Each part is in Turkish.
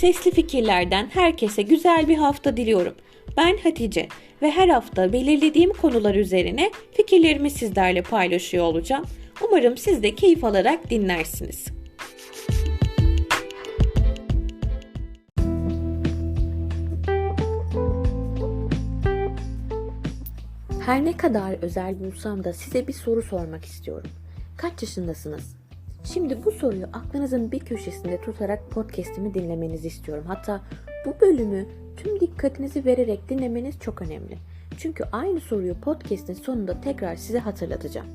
sesli fikirlerden herkese güzel bir hafta diliyorum. Ben Hatice ve her hafta belirlediğim konular üzerine fikirlerimi sizlerle paylaşıyor olacağım. Umarım siz de keyif alarak dinlersiniz. Her ne kadar özel bulsam da size bir soru sormak istiyorum. Kaç yaşındasınız? Şimdi bu soruyu aklınızın bir köşesinde tutarak podcast'imi dinlemenizi istiyorum. Hatta bu bölümü tüm dikkatinizi vererek dinlemeniz çok önemli. Çünkü aynı soruyu podcast'in sonunda tekrar size hatırlatacağım.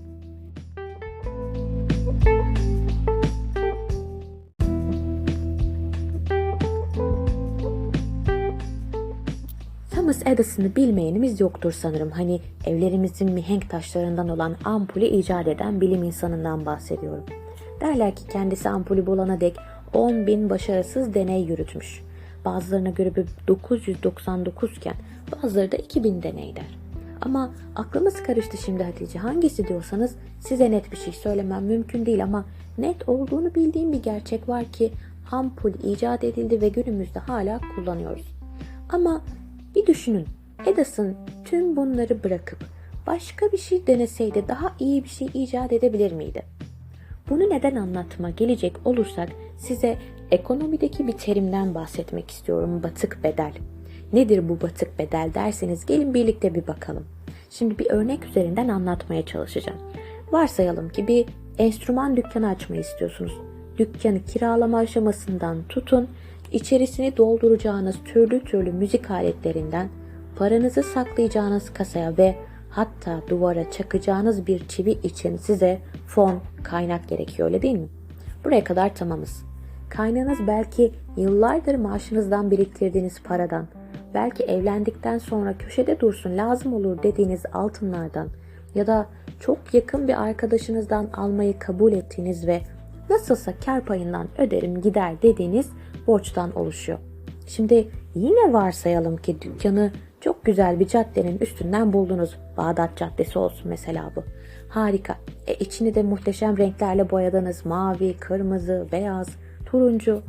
Thomas Edison'ı bilmeyenimiz yoktur sanırım. Hani evlerimizin mihenk taşlarından olan ampulü icat eden bilim insanından bahsediyorum. Derler ki kendisi ampulü bulana dek 10 bin başarısız deney yürütmüş. Bazılarına göre 999 iken bazıları da 2000 deney der. Ama aklımız karıştı şimdi Hatice. Hangisi diyorsanız size net bir şey söylemem mümkün değil ama net olduğunu bildiğim bir gerçek var ki ampul icat edildi ve günümüzde hala kullanıyoruz. Ama bir düşünün. Edison tüm bunları bırakıp başka bir şey deneseydi daha iyi bir şey icat edebilir miydi? Bunu neden anlatma gelecek olursak size ekonomideki bir terimden bahsetmek istiyorum. Batık bedel. Nedir bu batık bedel derseniz gelin birlikte bir bakalım. Şimdi bir örnek üzerinden anlatmaya çalışacağım. Varsayalım ki bir enstrüman dükkanı açmayı istiyorsunuz. Dükkanı kiralama aşamasından tutun, içerisini dolduracağınız türlü türlü müzik aletlerinden, paranızı saklayacağınız kasaya ve hatta duvara çakacağınız bir çivi için size fon, kaynak gerekiyor öyle değil mi? Buraya kadar tamamız. Kaynağınız belki yıllardır maaşınızdan biriktirdiğiniz paradan, belki evlendikten sonra köşede dursun lazım olur dediğiniz altınlardan ya da çok yakın bir arkadaşınızdan almayı kabul ettiğiniz ve nasılsa kar payından öderim gider dediğiniz borçtan oluşuyor. Şimdi yine varsayalım ki dükkanı çok güzel bir caddenin üstünden buldunuz. Bağdat Caddesi olsun mesela bu. Harika. E içini de muhteşem renklerle boyadınız. Mavi, kırmızı, beyaz, turuncu.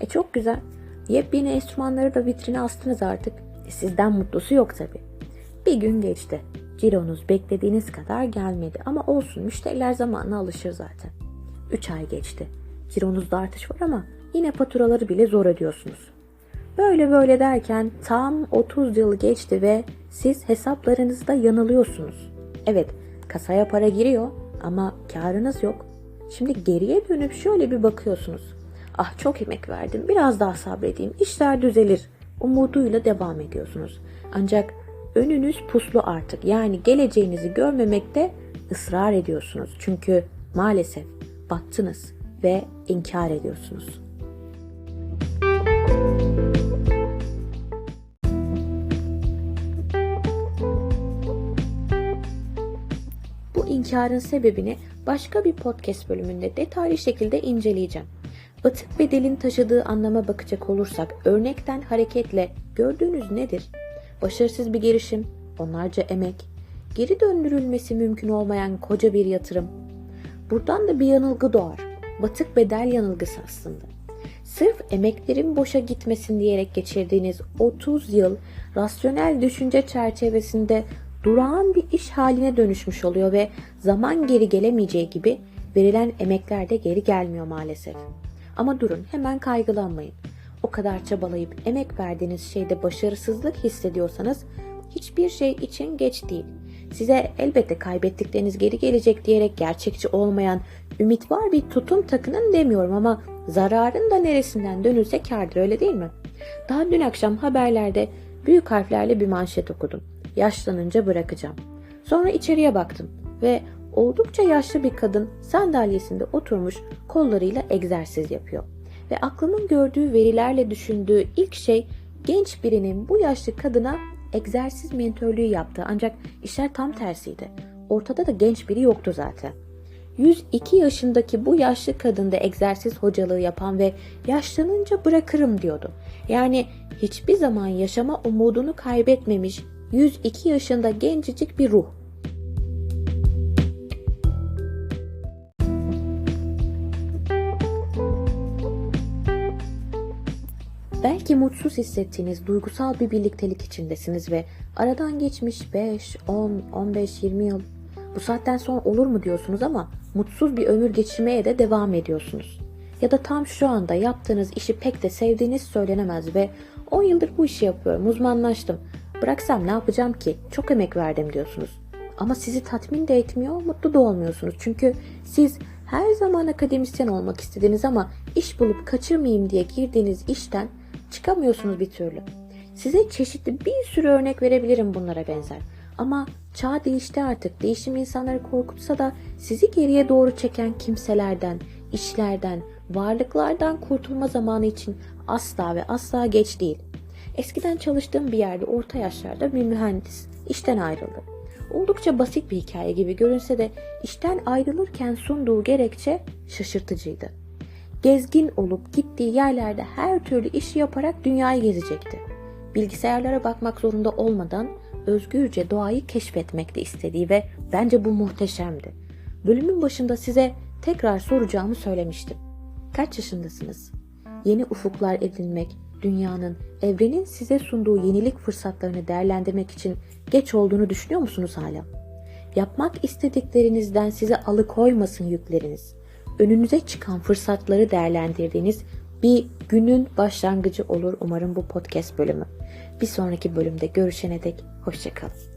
E çok güzel. Yepyeni enstrümanları da vitrine astınız artık. E sizden mutlusu yok tabi. Bir gün geçti. Cironuz beklediğiniz kadar gelmedi ama olsun müşteriler zamanla alışır zaten. 3 ay geçti. Cironuzda artış var ama yine faturaları bile zor ödüyorsunuz. Böyle böyle derken tam 30 yıl geçti ve siz hesaplarınızda yanılıyorsunuz. Evet, kasaya para giriyor ama karınız yok. Şimdi geriye dönüp şöyle bir bakıyorsunuz. Ah çok emek verdim, biraz daha sabredeyim, işler düzelir. Umuduyla devam ediyorsunuz. Ancak önünüz puslu artık. Yani geleceğinizi görmemekte ısrar ediyorsunuz. Çünkü maalesef battınız ve inkar ediyorsunuz. İnkarın sebebini başka bir podcast bölümünde detaylı şekilde inceleyeceğim. Batık bedelin taşıdığı anlama bakacak olursak örnekten hareketle gördüğünüz nedir? Başarısız bir girişim, onlarca emek, geri döndürülmesi mümkün olmayan koca bir yatırım. Buradan da bir yanılgı doğar. Batık bedel yanılgısı aslında. Sırf emeklerin boşa gitmesin diyerek geçirdiğiniz 30 yıl rasyonel düşünce çerçevesinde durağan bir iş haline dönüşmüş oluyor ve zaman geri gelemeyeceği gibi verilen emekler de geri gelmiyor maalesef. Ama durun hemen kaygılanmayın. O kadar çabalayıp emek verdiğiniz şeyde başarısızlık hissediyorsanız hiçbir şey için geç değil. Size elbette kaybettikleriniz geri gelecek diyerek gerçekçi olmayan ümit var bir tutum takının demiyorum ama zararın da neresinden dönülse kardır öyle değil mi? Daha dün akşam haberlerde büyük harflerle bir manşet okudum. Yaşlanınca bırakacağım. Sonra içeriye baktım ve oldukça yaşlı bir kadın sandalyesinde oturmuş kollarıyla egzersiz yapıyor. Ve aklımın gördüğü verilerle düşündüğü ilk şey genç birinin bu yaşlı kadına egzersiz mentörlüğü yaptı ancak işler tam tersiydi. Ortada da genç biri yoktu zaten. 102 yaşındaki bu yaşlı kadın da egzersiz hocalığı yapan ve yaşlanınca bırakırım diyordu. Yani hiçbir zaman yaşama umudunu kaybetmemiş 102 yaşında gencecik bir ruh. Belki mutsuz hissettiğiniz duygusal bir birliktelik içindesiniz ve aradan geçmiş 5, 10, 15, 20 yıl. Bu saatten sonra olur mu diyorsunuz ama mutsuz bir ömür geçirmeye de devam ediyorsunuz. Ya da tam şu anda yaptığınız işi pek de sevdiğiniz söylenemez ve 10 yıldır bu işi yapıyorum, uzmanlaştım. Bıraksam ne yapacağım ki? Çok emek verdim diyorsunuz. Ama sizi tatmin de etmiyor, mutlu da olmuyorsunuz. Çünkü siz her zaman akademisyen olmak istediniz ama iş bulup kaçırmayayım diye girdiğiniz işten çıkamıyorsunuz bir türlü. Size çeşitli bir sürü örnek verebilirim bunlara benzer. Ama çağ değişti artık. Değişim insanları korkutsa da sizi geriye doğru çeken kimselerden, işlerden, varlıklardan kurtulma zamanı için asla ve asla geç değil. Eskiden çalıştığım bir yerde orta yaşlarda bir mühendis işten ayrıldı. Oldukça basit bir hikaye gibi görünse de işten ayrılırken sunduğu gerekçe şaşırtıcıydı. Gezgin olup gittiği yerlerde her türlü işi yaparak dünyayı gezecekti. Bilgisayarlara bakmak zorunda olmadan özgürce doğayı keşfetmekte istediği ve bence bu muhteşemdi. Bölümün başında size tekrar soracağımı söylemiştim. Kaç yaşındasınız? Yeni ufuklar edinmek, dünyanın, evrenin size sunduğu yenilik fırsatlarını değerlendirmek için geç olduğunu düşünüyor musunuz hala? Yapmak istediklerinizden size alıkoymasın yükleriniz. Önünüze çıkan fırsatları değerlendirdiğiniz bir günün başlangıcı olur umarım bu podcast bölümü. Bir sonraki bölümde görüşene dek hoşçakalın.